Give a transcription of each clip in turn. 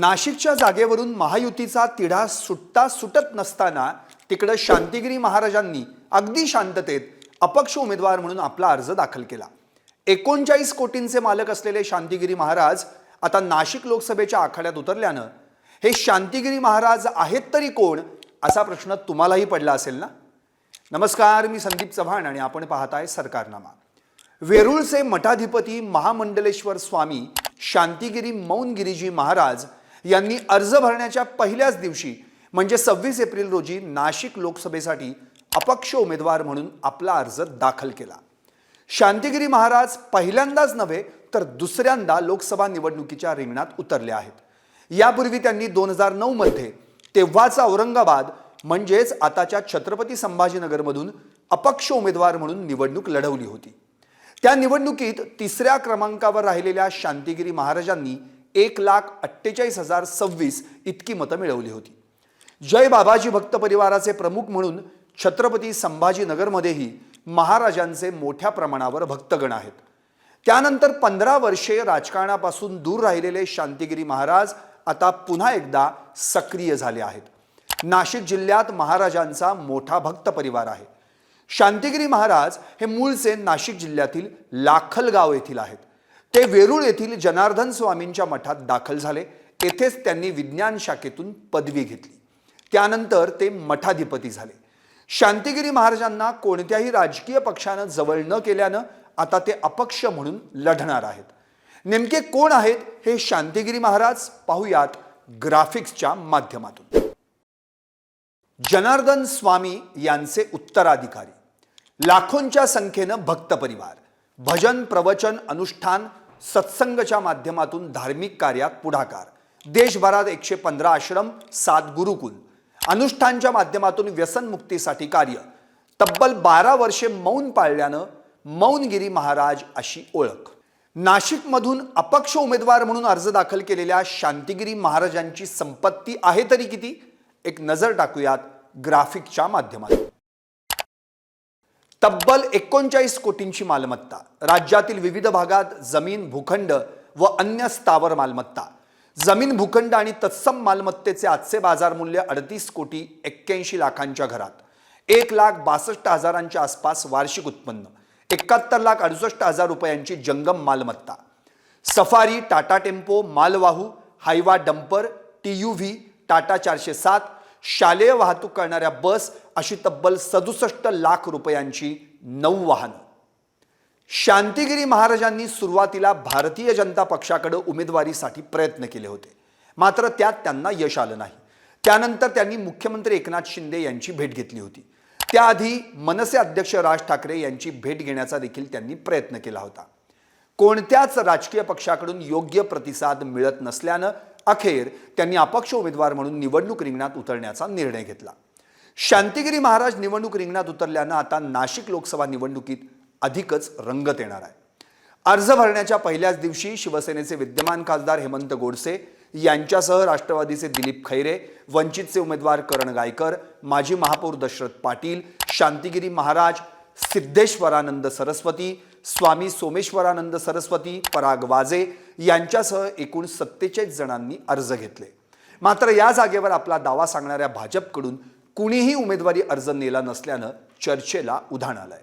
नाशिकच्या जागेवरून महायुतीचा तिढा सुटता सुटत नसताना तिकडं शांतिगिरी महाराजांनी अगदी शांततेत अपक्ष उमेदवार म्हणून आपला अर्ज दाखल केला. एकोणचाळीस कोटींचे मालक असलेले शांतिगिरी महाराज आता नाशिक लोकसभेच्या आखाड्यात उतरल्यानं हे शांतिगिरी महाराज आहेत तरी कोण असा प्रश्न तुम्हालाही पडला असेल ना? नमस्कार मी संदीप चव्हाण आणि आपण पाहताय सरकारनामा. वेरूळचे मठाधिपती महामंडलेश्वर स्वामी शांतिगिरी मौनगिरीजी महाराज यांनी अर्ज भरण्याच्या पहिल्याच दिवशी म्हणजे सव्वीस एप्रिल रोजी नाशिक लोकसभेसाठी अपक्ष उमेदवार म्हणून आपला अर्ज दाखल केला. शांतिगिरी महाराज पहिल्यांदाच नव्हे तर दुसऱ्यांदा लोकसभा निवडणुकीच्या रिंगणात उतरले आहेत. यापूर्वी त्यांनी दोन हजार नऊ मध्ये तेव्हाचा औरंगाबाद म्हणजेच आताच्या छत्रपती संभाजीनगरमधून अपक्ष उमेदवार म्हणून निवडणूक लढवली होती. त्या निवडणुकीत तिसऱ्या क्रमांकावर राहिलेल्या शांतिगिरी महाराजांनी एक लाख अठ्ठेचाळीस हजार सव्वीस इतकी मतं मिळवली होती. जय बाबाजी भक्त परिवाराचे प्रमुख म्हणून छत्रपती संभाजीनगरमध्येही महाराजांचे मोठ्या प्रमाणावर भक्तगण आहेत. त्यानंतर पंधरा वर्षे राजकारणापासून दूर राहिलेले शांतिगिरी महाराज आता पुन्हा एकदा सक्रिय झाले आहेत. नाशिक जिल्ह्यात महाराजांचा मोठा भक्त परिवार आहे. शांतिगिरी महाराज हे मूळचे नाशिक जिल्ह्यातील लाखलगाव येथील आहेत. ते वेरूळ येथील जनार्दन स्वामींच्या मठात दाखल झाले. तेथेच त्यांनी विज्ञान शाखेतून पदवी घेतली. त्यानंतर ते मठाधिपती झाले. शांतिगिरी महाराजांना कोणत्याही राजकीय पक्षानं जवळ न केल्यानं आता ते अपक्ष म्हणून लढणार आहेत. नेमके कोण आहेत हे शांतिगिरी महाराज पाहूयात ग्राफिक्सच्या माध्यमातून. जनार्दन स्वामी यांचे उत्तराधिकारी. लाखोंच्या संख्येनं भक्त परिवार. भजन प्रवचन अनुष्ठान सत्संगच्या माध्यमातून धार्मिक कार्यात पुढाकार. देशभरात एकशे पंधरा आश्रम सात गुरुकुल. अनुष्ठानच्या माध्यमातून व्यसनमुक्तीसाठी कार्य. तब्बल बारा वर्षे मौन पाळल्यानं मौनगिरी महाराज अशी ओळख. नाशिकमधून अपक्ष उमेदवार म्हणून अर्ज दाखल केलेल्या शांतिगिरी महाराजांची संपत्ती आहे तरी किती? एक नजर टाकूयात ग्राफिकच्या माध्यमातून. तब्बल एकोणचाळीस कोटींची मालमत्ता राज्यातील विविध भागात जमीन भूखंड व अन्य स्थावर मालमत्ता. जमीन भूखंड आणि तत्सम मालमत्तेचे आजचे बाजार मूल्य अडतीस कोटी एक्क्याऐंशी लाखांच्या घरात. एक लाख बासष्ट हजारांच्या आसपास वार्षिक उत्पन्न. एकाहत्तर लाख अडुसष्ट हजार रुपयांची जंगम मालमत्ता. सफारी टाटा टेम्पो मालवाहू Hyva dumper T U V Tata चारशे सात शालेय वाहतूक करणाऱ्या बस अशी तब्बल सदुसष्ट लाख रुपयांची नऊ वाहनं. शांतिगिरी महाराजांनी सुरुवातीला भारतीय जनता पक्षाकडे उमेदवारीसाठी प्रयत्न केले होते. मात्र त्यात त्यांना यश आलं नाही. त्यानंतर त्यांनी मुख्यमंत्री एकनाथ शिंदे यांची भेट घेतली होती. त्याआधी मनसे अध्यक्ष राज ठाकरे यांची भेट घेण्याचा देखील त्यांनी प्रयत्न केला होता. कोणत्याच राजकीय पक्षाकडून योग्य प्रतिसाद मिळत नसल्यानं अखेर त्यांनी अपक्ष उमेदवार म्हणून निवडणूक रिंगणात उतरण्याचा निर्णय घेतला. शांतिगिरी महाराज निवडणूक रिंगणात उतरल्यानं आता नाशिक लोकसभा निवडणुकीत अधिकच रंगत येणार आहे. अर्ज भरण्याच्या पहिल्याच दिवशी शिवसेनेचे विद्यमान खासदार हेमंत गोडसे यांच्यासह राष्ट्रवादीचे दिलीप खैरे वंचितचे उमेदवार करण गायकर माजी महापौर दशरथ पाटील शांतिगिरी महाराज सिद्धेश्वरानंद सरस्वती स्वामी सोमेश्वरानंद सरस्वती पराग वाजे यांच्यासह एकूण सत्तेचाळीस जणांनी अर्ज घेतले. मात्र या जागेवर आपला दावा सांगणाऱ्या भाजपकडून कुणीही उमेदवारी अर्ज नेला नसल्यानं चर्चेला उधाण आलंय.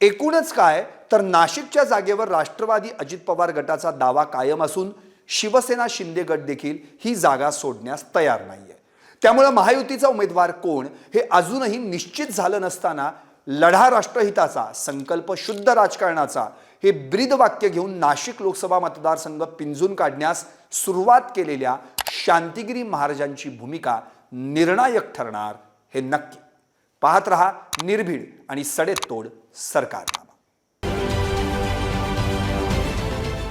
एकूणच काय तर नाशिकच्या जागेवर राष्ट्रवादी अजित पवार गटाचा दावा कायम असून शिवसेना शिंदे गट देखील ही जागा सोडण्यास तयार नाहीये. त्यामुळे महायुतीचा उमेदवार कोण हे अजूनही निश्चित झालं नसताना लढा राष्ट्रहिताचा संकल्प शुद्ध राजकारणाचा हे ब्रीद वाक्य घेऊन नाशिक लोकसभा मतदारसंघ पिंजून काढण्यास सुरुवात केलेल्या शांतिगिरी महाराजांची भूमिका निर्णायक ठरणार हे नक्की. पाहत रहा निर्भीड आणि सडेतोड सरकारनामा.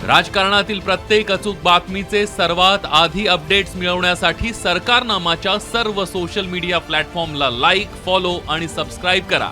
राजकारणातील प्रत्येक अचूक बातमीचे सर्वात आधी अपडेट्स मिळवण्यासाठी सरकारनामाच्या सर्व सोशल मीडिया प्लॅटफॉर्मला लाईक फॉलो आणि सबस्क्राईब करा.